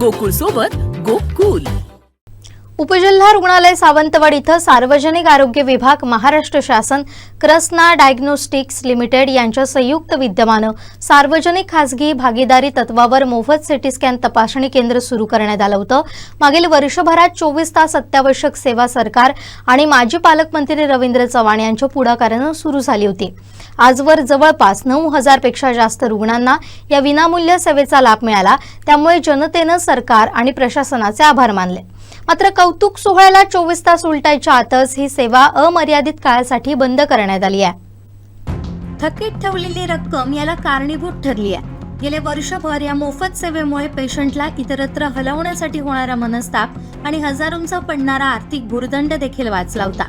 गोकुळ सोबत गोकुल. उपजिल्हा रुग्णालय सावंतवाड इथं सार्वजनिक आरोग्य विभाग महाराष्ट्र शासन क्रसना डायग्नोस्टिक्स लिमिटेड यांच्या संयुक्त विद्यमानं सार्वजनिक खासगी भागीदारी तत्वावर मोफत सिटी स्कॅन तपासणी केंद्र सुरू करण्यात आलं होतं. मागील वर्षभरात चोवीस तास अत्यावश्यक सेवा सरकार आणि माजी पालकमंत्री रवींद्र चव्हाण यांच्या पुढाकारानं सुरू झाली होती. आजवर जवळपास नऊ हजारपेक्षा जास्त रुग्णांना या विनामूल्य सेवेचा लाभ मिळाला. त्यामुळे जनतेनं सरकार आणि प्रशासनाचे आभार मानले. मात्र कौतुक सोहळ्याला चोवीस तास उलटायच्या आतच ही सेवा अमर्यादित काळासाठी बंद करण्यात आली आहे. थकीत ठेवलेली रक्कम याला कारणीभूत ठरली आहे. गेले वर्षभर या मोफत सेवेमुळे पेशंटला इतरत्र हलवण्यासाठी होणारा मनस्ताप आणि हजारोंचा पडणारा आर्थिक भुर्दंड देखील वाचला होता.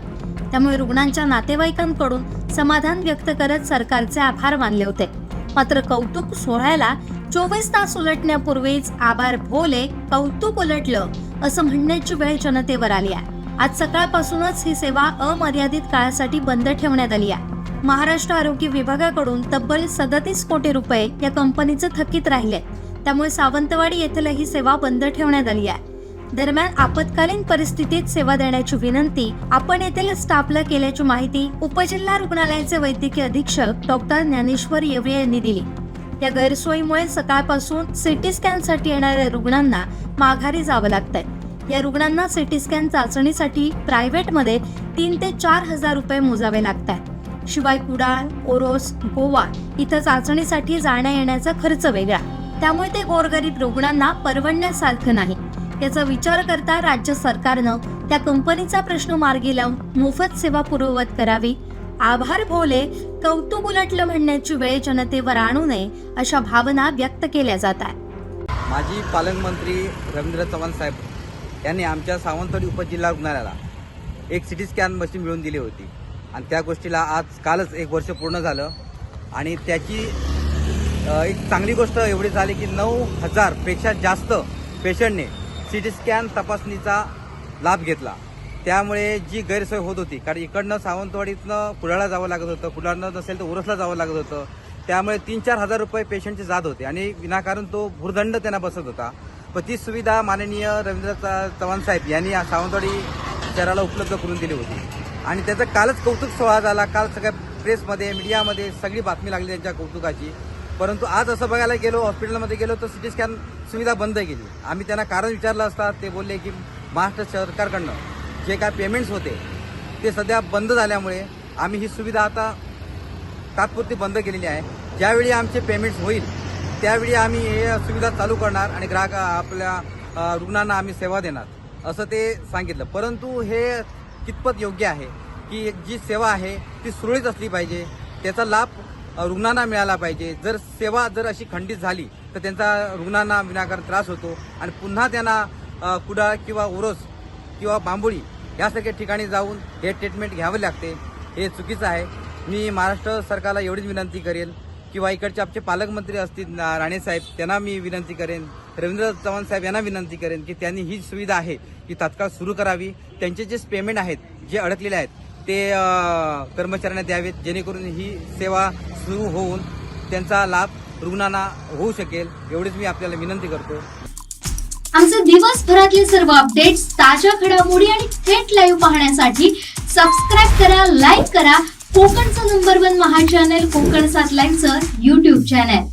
त्यामुळे रुग्णांच्या नातेवाईकांकडून समाधान व्यक्त करत सरकारचे आभार मानले होते. मात्र कौतुक सोहळ्याला चोवीस तास उलटण्यापूर्वीच आभार भोले कौतुक उलटलं असं म्हणण्याची वेळ जनतेवर आली आहे. आज सकाळपासूनच ही सेवा अमर्यादित काळासाठी बंद ठेवण्यात आली आहे. महाराष्ट्र आरोग्य विभागाकडून तब्बल सदतीस कोटी रुपये या कंपनीचं थकीत राहिले त्यामुळे सावंतवाडी येथील ही सेवा बंद ठेवण्यात आली आहे. दरम्यान आपत्कालीन परिस्थितीत सेवा देण्याची विनंती आपण येथील स्टाफला केल्याची माहिती उपजिल्हा रुग्णालयाचे वैद्यकीय अधीक्षक डॉक्टर ज्ञानेश्वर येवळे यांनी दिली. या गैरसोयीमुळे सकाळपासून सिटी स्कॅनसाठी येणाऱ्या रुग्णांना माघारी जावं लागतंय. या रुग्णांना सिटी स्कॅन चाचणीसाठी प्रायव्हेटमध्ये तीन ते चार हजार रुपये मोजावे लागत आहेत शिवाय कुडाळ ओरोस गोवा इथं चाचणीसाठी जाण्या येण्याचा खर्च वेगळा. त्यामुळे ते गोरगरीब रुग्णांना परवडण्यासारखं नाही. याचा विचार करता राज्य सरकारनं त्या कंपनीचा प्रश्न मार्गी लावून मोफत सेवा पूर्ववत करावी. आभार भोले कौतुक उलटलं म्हणण्याची वेळ जनतेवर आणू नये अशा भावना व्यक्त केल्या जात आहेत. माजी पालकमंत्री रवींद्र चव्हाण साहेब यांनी आमच्या सावंतवाडी उपजिल्हा रुग्णालयाला एक सिटी स्कॅन मशीन मिळवून दिली होती. आणि त्या गोष्टीला आज कालच एक वर्ष पूर्ण झालं. आणि त्याची एक चांगली गोष्ट एवढी झाली की नऊ हजारपेक्षा जास्त पेशंटने सिटी स्कॅन तपासणीचा लाभ घेतला. त्यामुळे जी गैरसोय होत होती कारण इकडनं सावंतवाडीतनं कुडाळला जावं लागत होतं कुडाळनं नसेल तर उरसला जावं लागत होतं. त्यामुळे तीन चार हजार रुपये पेशंटचे जात होते आणि विनाकारण तो भूर्दंड त्यांना बसत होता. पण ती सुविधा माननीय रवींद्र चव्हाण साहेब यांनी सावंतवाडी शहराला उपलब्ध करून दिली होती. आणि त्याचा कालच कौतुक सोहळा झाला. काल सगळ्या प्रेसमध्ये मीडियामध्ये सगळी बातमी लागली त्यांच्या कौतुकाची. परंतु आज असं बघायला गेलो हॉस्पिटलमध्ये गेलो तर सिटी स्कॅन सुविधा बंद केली आम्ही त्यांना कारण विचारलं असता ते बोलले की महाराष्ट्र सरकारकडनं जे काय पेमेंट्स होते ते सध्या बंद झाल्यामुळे आम्ही ही सुविधा आता तात्पुरती बंद केलेली आहे. ज्यावेळी आमचे पेमेंट्स होईल त्यावेळी आम्ही हे सुविधा चालू करणार आणि ग्राहक आपल्या रुग्णांना आम्ही सेवा देणार. असं ते सांगितलं. परंतु हे कितपत योग्य आहे की जी सेवा आहे ती सुरळीत असली पाहिजे त्याचा लाभ रुग्णांना मिळाला पाहिजे. जर सेवा जर अशी खंडित झाली तर त्यांचा रुग्णांना विनाकारण त्रास होतो. आणि पुन्हा त्यांना कुडाळ किंवा ओरोस किंवा बांबोळी यासारख्या ठिकाणी जाऊन हे ट्रीटमेंट घ्यावे लागते. हे चुकीचं आहे. मी महाराष्ट्र सरकारला एवढीच विनंती करेन किंवा इकडचे आमचे पालकमंत्री असतील राणेसाहेब त्यांना मी विनंती करेन. रवींद्र चव्हाण साहेब यांना विनंती करेन की त्यांनी ही सुविधा आहे की तात्काळ सुरू करावी. त्यांचे जे पेमेंट आहेत जे अडकलेले आहेत ते कर्मचाऱ्यांना द्यावेत जेणेकरून ही सेवा सुरू होऊन त्यांचा लाभ रुग्णांना होऊ शकेल एवढीच मी आपल्याला विनंती करतो. आमचे दिवसभरातले सर्व अपडेट्स ताज्या घडामोडी आणि थेट लाईव्ह पाहण्यासाठी सबस्क्राईब करा लाईक करा. कोकणचं नंबर वन महा चॅनल कोकण सात लाईव्हचं युट्यूब चॅनल